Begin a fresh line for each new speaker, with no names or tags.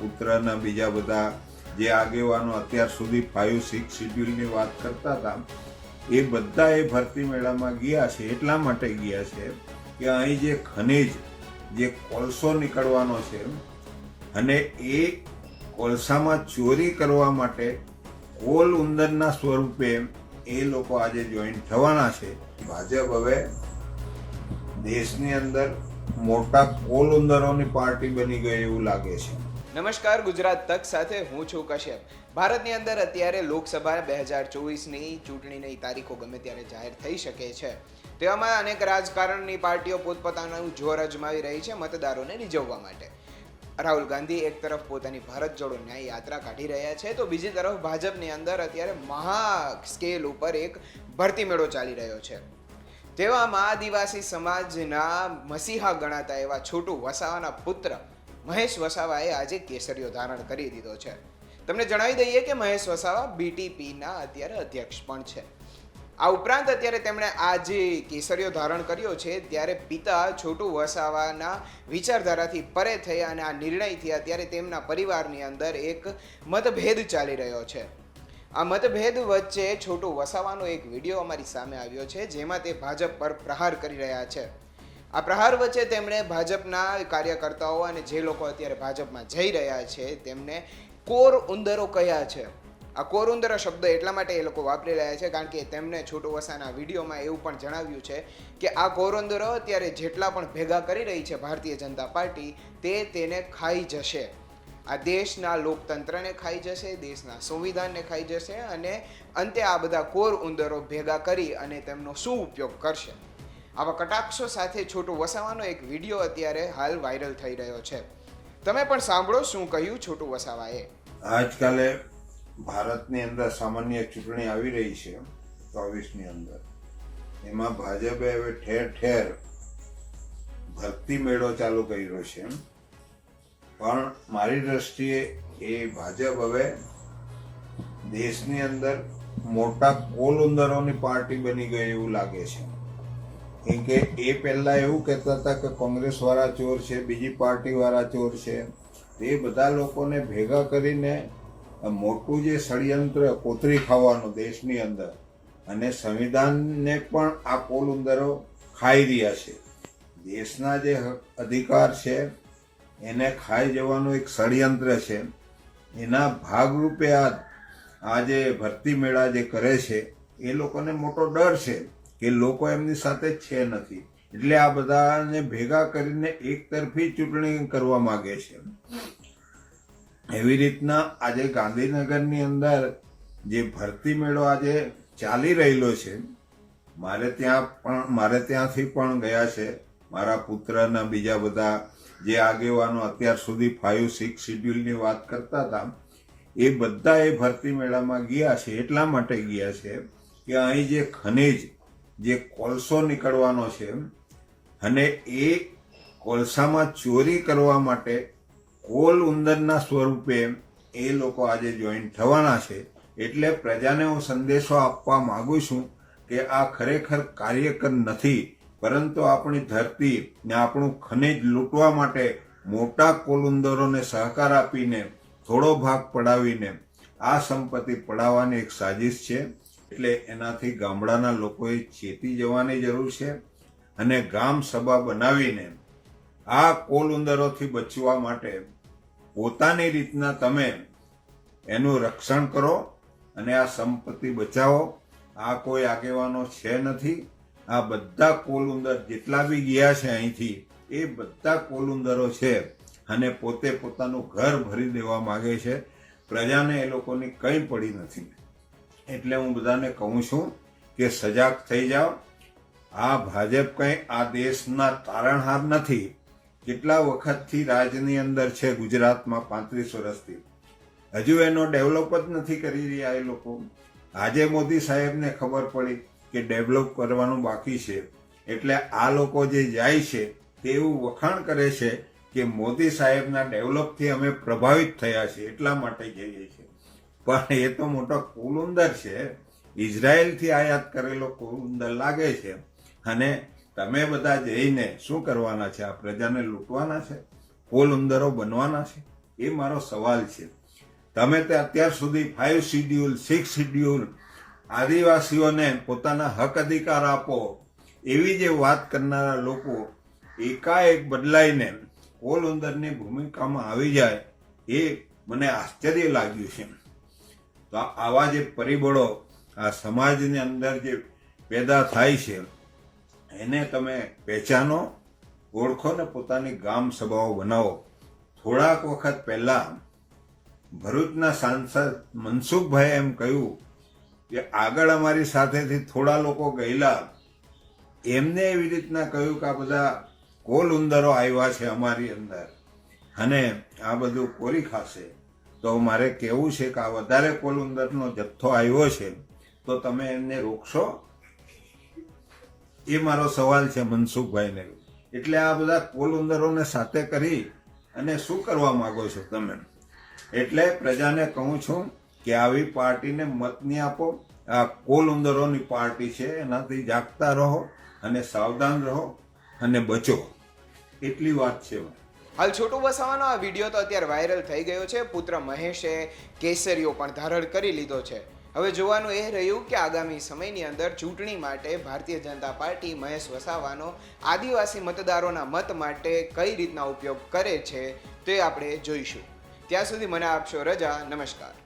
પુત્રના બીજા બધા જે આગેવાનો અત્યાર સુધી ફાઇવ સિક્સ શિડ્યુલની વાત કરતા હતા, એ બધા એ ભરતી મેળામાં ગયા છે. એટલા માટે ગયા છે કે અહીં જે ખનિજ, જે કોલસો નીકળવાનો છે અને એ કોલસામાં ચોરી કરવા માટે કોલ ઉંદરના સ્વરૂપે એ લોકો આજે જોઈન થવાના છે. ભાજપ હવે દેશની અંદર મોટા કોલ ઉંદરોની પાર્ટી બની ગઈ એવું લાગે છે.
નમસ્કાર, ગુજરાત તક સાથે હું છું કશ્યપ. ભારતની અંદર અત્યારે લોકસભા બે હજાર ચોવીસની ચૂંટણીની તારીખો ગમે ત્યારે જાહેર થઈ શકે છે. તેવામાં અનેક રાજકારણની પાર્ટીઓ પોતપોતાનું જોર અજમાવી રહી છે મતદારોને રીઝવવા માટે. રાહુલ ગાંધી એક તરફ પોતાની ભારત જોડો ન્યાય યાત્રા કાઢી રહ્યા છે, તો બીજી તરફ ભાજપની અંદર અત્યારે મહા સ્કેલ ઉપર એક ભરતી મેળો ચાલી રહ્યો છે. તેવામાં આદિવાસી સમાજના મસીહા ગણાતા એવા છોટુ વસાવાના પુત્ર મહેશ વસાવાએ આજે કેસરીઓ ધારણ કરી દીધો છે. તમને જણાવી દઈએ કે મહેશ વસાવા બીટીપીના અત્યારે અધ્યક્ષ પણ છે. આ ઉપરાંત અત્યારે તેમણે આ જે કેસરીઓ ધારણ કર્યો છે ત્યારે પિતા છોટુ વસાવાના વિચારધારાથી પરે થઈ અને આ નિર્ણયથી અત્યારે તેમના પરિવારની અંદર એક મતભેદ ચાલી રહ્યો છે. આ મતભેદ વચ્ચે છોટુ વસાવાનો એક વીડિયો અમારી સામે આવ્યો છે જેમાં તે ભાજપ પર પ્રહાર કરી રહ્યા છે. આ પ્રહાર વચ્ચે તેમણે ભાજપના કાર્યકર્તાઓ અને જે લોકો અત્યારે ભાજપમાં જઈ રહ્યા છે તેમને કોર ઉંદરો કયા છે. આ કોર ઉંદરો શબ્દ એટલા માટે એ લોકો વાપરી રહ્યા છે કારણ કે તેમને છોટુ વસાના વિડીયોમાં એવું પણ જણાવ્યું છે કે આ કોર ઉંદરો અત્યારે જેટલા પણ ભેગા કરી રહી છે ભારતીય જનતા પાર્ટી, તે તેને ખાઈ જશે. આ દેશના લોકતંત્રને ખાઈ જશે, દેશના સંવિધાનને ખાઈ જશે અને અંતે આ બધા કોર ઉંદરો ભેગા કરી અને તેમનો શું ઉપયોગ કરશે. આવા કટાક્ષો સાથે છોટું વસાવાનો એક વીડિયો અત્યારે હાલ વાયરલ થઈ રહ્યો છે. તમે પણ સાંભળો શું કહ્યું છોટું વસાવાએ.
આજકાલે ભારતની અંદર સામાન્ય ચૂંટણી આવી રહી છે, ચોવીસની અંદર. એમાં ભાજપે હવે ઠેર ઠેર ભરતી મેળો ચાલુ કર્યો છે. પણ મારી દ્રષ્ટિએ એ ભાજપ હવે દેશની અંદર મોટા કોલ ઉંદરોની પાર્ટી બની ગઈ એવું લાગે છે. કેમ કે એ પહેલાં એવું કહેતા હતા કે કોંગ્રેસવાળા ચોર છે, બીજી પાર્ટીવાળા ચોર છે. તે બધા લોકોને ભેગા કરીને મોટું જે ષડયંત્ર કોતરી ખાવાનું દેશની અંદર અને સંવિધાનને પણ આ પોલ ઉંદરો ખાઈ રહ્યા છે. દેશના જે અધિકાર છે, એને ખાઈ જવાનું એક ષડયંત્ર છે. એના ભાગરૂપે આ જે ભરતી મેળા જે કરે છે, એ લોકોને મોટો ડર છે. કે લોકો એમની સાથે છે નથી. એટલે આ બધાને ભેગા કરીને એક તરફી ચૂંટણી કરવા માગે છે. એવી રીતના આજે ગાંધીનગરની અંદર જે ભરતી મેળો આજે ચાલી રહેલો છે, મારે ત્યાં પણ, મારે ત્યાંથી પણ ગયા છે. મારા પુત્રના બીજા બધા જે આગેવાનો અત્યાર સુધી ફાઇવ સિક્સ શિડ્યુલની વાત કરતા હતા, એ બધા એ ભરતી મેળામાં ગયા છે, એટલા માટે ગયા છે કે અહીં જે ખનિજ જે કોલસો નીકળવાનો છે, અને એ કોલસામાં ચોરી કરવા માટે કોલ ઉંદરના સ્વરૂપે એ લોકો આજે જોઈન થવાના છે. એટલે પ્રજાને હું સંદેશો આપવા માગું છું કે આ ખરેખર કાર્યકર નથી, પરંતુ આપણી ધરતી ને આપણું ખનિજ લૂંટવા માટે મોટા કોલુંદરોને સહકાર આપીને થોડો ભાગ પડાવીને આ સંપત્તિ પડાવવાની એક સાજિશ છે. એટલે એનાથી ગામડાના લોકોએ ચેતી જવાની જરૂર છે અને ગામ સભા બનાવીને આ કોલ ઉંદરોથી બચવા માટે પોતાની રીતના તમે એનું રક્ષણ કરો અને આ સંપત્તિ બચાવો. આ કોઈ આગેવાનો છે નથી. આ બધા કોલ ઉંદર જેટલા બી ગયા છે અહીંથી, એ બધા કોલ ઉંદરો છે અને પોતે પોતાનું ઘર ભરી દેવા માગે છે. પ્રજાને એ લોકોની કંઈ પડી નથી. એટલે હું બધાને કહું છું કે સજાગ થઈ જાઓ. આ ભાજપ કંઈ આ દેશના તારણહાર નથી. કેટલા વખતથી રાજની અંદર છે ગુજરાતમાં પાંત્રીસ વર્ષથી હજુ એનો ડેવલપ જ નથી કરી રહ્યા એ લોકો. આજે મોદી સાહેબને ખબર પડી કે ડેવલપ કરવાનું બાકી છે. એટલે આ લોકો જે જાય છે તે એવું વખાણ કરે છે કે મોદી સાહેબના ડેવલપથી અમે પ્રભાવિત થયા છીએ એટલા માટે જઈએ છીએ. પણ એ તો મોટો કુલુંદર છે. ઇઝરાયલથી આયાત કરેલો કુલુંદર લાગે છે. અને તમે બધા જઈને શું કરવાના છે? આ પ્રજાને લૂંટવાના છે? કોલ ઉંદરો બનવાના છે? એ મારો સવાલ છે. તમે તે અત્યાર સુધી ફાઇવ શિડ્યુલ સિક્સ શિડ્યુલ આદિવાસીઓને પોતાના હક અધિકાર આપો એવી જે વાત કરનારા લોકો એકાએક બદલાઈને કોલ ઉંદરની ભૂમિકામાં આવી જાય એ મને આશ્ચર્ય લાગ્યું છે. તો આવા જે પરિબળો આ સમાજની અંદર જે પેદા થાય છે, એને તમે પહેચાનો, ઓળખો ને પોતાની ગામ સભાઓ બનાવો. થોડાક વખત પહેલા ભરૂચના સાંસદ મનસુખભાઈ એમ કહ્યું કે આગળ અમારી સાથેથી થોડા લોકો ગયેલા, એમને એવી રીતના કહ્યું કે આ બધા કોલ ઉંદરો આવ્યા છે અમારી અંદર અને આ બધું કોરી ખાશે. તો મારે કહેવું છે કે આ વધારે કોલ ઉંદરનો જથ્થો આવ્યો છે, તો તમે એમને રોકશો? એ મારો સવાલ છે મનસુખભાઈને. એટલે આ બધા કોલુંદરોને સાથે કરી અને શું કરવા માગો છો તમે? એટલે પ્રજાને કહું છું કે આવી પાર્ટીને મત નહીં આપો. આ કોલુંદરોની પાર્ટી છે, એનાથી જાગતા રહો અને સાવધાન રહો અને બચો. એટલી વાત છે.
હાલ છોટું વસાવાનો આ વીડિયો તો અત્યારે વાયરલ થઈ ગયો છે. પુત્ર મહેશે કેસરીઓ પણ ધારણ કરી લીધો છે. હવે જોવાનું એ રહ્યું કે આગામી સમયની અંદર ચૂંટણી માટે ભારતીય જનતા પાર્ટી મહેશ વસાવાનો આદિવાસી મતદારોના મત માટે કઈ રીતના ઉપયોગ કરે છે તે આપણે જોઈશું. ત્યાં સુધી મને આપશો રજા. નમસ્કાર.